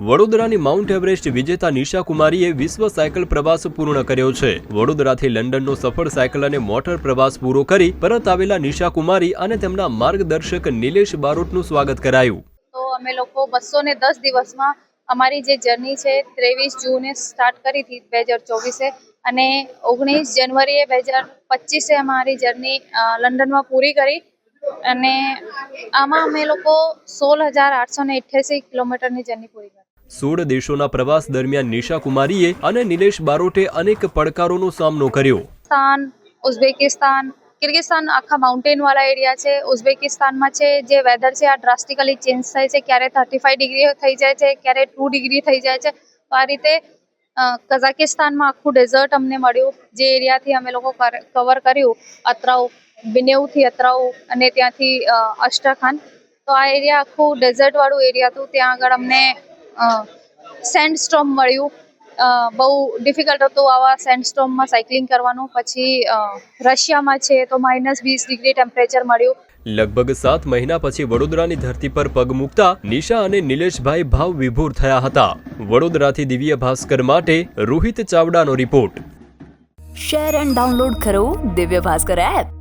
વડોદરાની mount Everest વિજેતા નિશા કુમારીએ વિશ્વ સાયકલ પ્રવાસ પૂર્ણ કર્યો છે. વડોદરાથી લંડનનો સફળ સાયકલ અને મોટર પ્રવાસ પૂરો કરી પરત આવેલા નિશા કુમારી અને તેમના માર્ગદર્શક નિલેશ બારોટનું સ્વાગત કરાયું. તો અમે લોકો બસો ને દસ દિવસમાં અમારી જે જર્ની છે, ત્રેવીસ જૂને સ્ટાર્ટ કરી હતી બે હજાર ચોવીસે અને ઓગણીસ જાન્યુઆરીએ બે હજાર પચીસે અમારી જર્ની લંડનમાં પૂરી કરી. અને આમાં અમે લોકો સોળ હજાર આઠસો ને અઠ્યાસી કિલોમીટરની જર્ની પૂરી કરી. સોળ દેશોના પ્રવાસ દરમિયાન નિશા કુમારીએ અને નિલેશ બારોટે અનેક પડકારોનો સામનો કર્યો. પાકિસ્તાન ઉઝબેકિસ્તાન કિર્ગિસ્તાન આખા માઉન્ટેન વાળા એરિયા છે. ઉઝબેકિસ્તાનમાં છે જે વેધર છે આ ડ્રાસ્ટિકલી ચેન્જ થાય છે. ક્યારે થર્ટી ફાઈવ ડિગ્રી થઈ જાય છે ક્યારે ટુ ડિગ્રી થઈ જાય છે. તો આ રીતે કઝાકિસ્તાનમાં આખું ડેઝર્ટ અમને મળ્યું. જે એરિયાથી અમે લોકો કવર કર્યું અત્રાઉ બિનેવથી અતરાઉ અને ત્યાંથી અષ્ટાખાન તો આ એરિયા આખું ડેઝર્ટવાળું એરિયા હતું. ત્યાં આગળ અમને સેન્ડ સ્ટોમ મળ્યું. બહુ ડિફિકલ્ટ હતું આવા સેન્ડસ્ટોમમાં સાયકલિંગ કરવાનું. પછી રશિયામાં છે તો માઇનસ વીસ ડિગ્રી ટેમ્પરેચર મળ્યું. લગભગ સાત મહિના પછી વડોદરાની ધરતી પર પગ મૂકતા નિશા અને નિલેશભાઈ ભાવ વિભોર થયા હતા. વડોદરાથી દિવ્ય ભાસ્કર માટે રોહિત ચાવડાનો રિપોર્ટ. શેર એન્ડ ડાઉનલોડ કરો દિવ્ય ભાસ્કર એપ.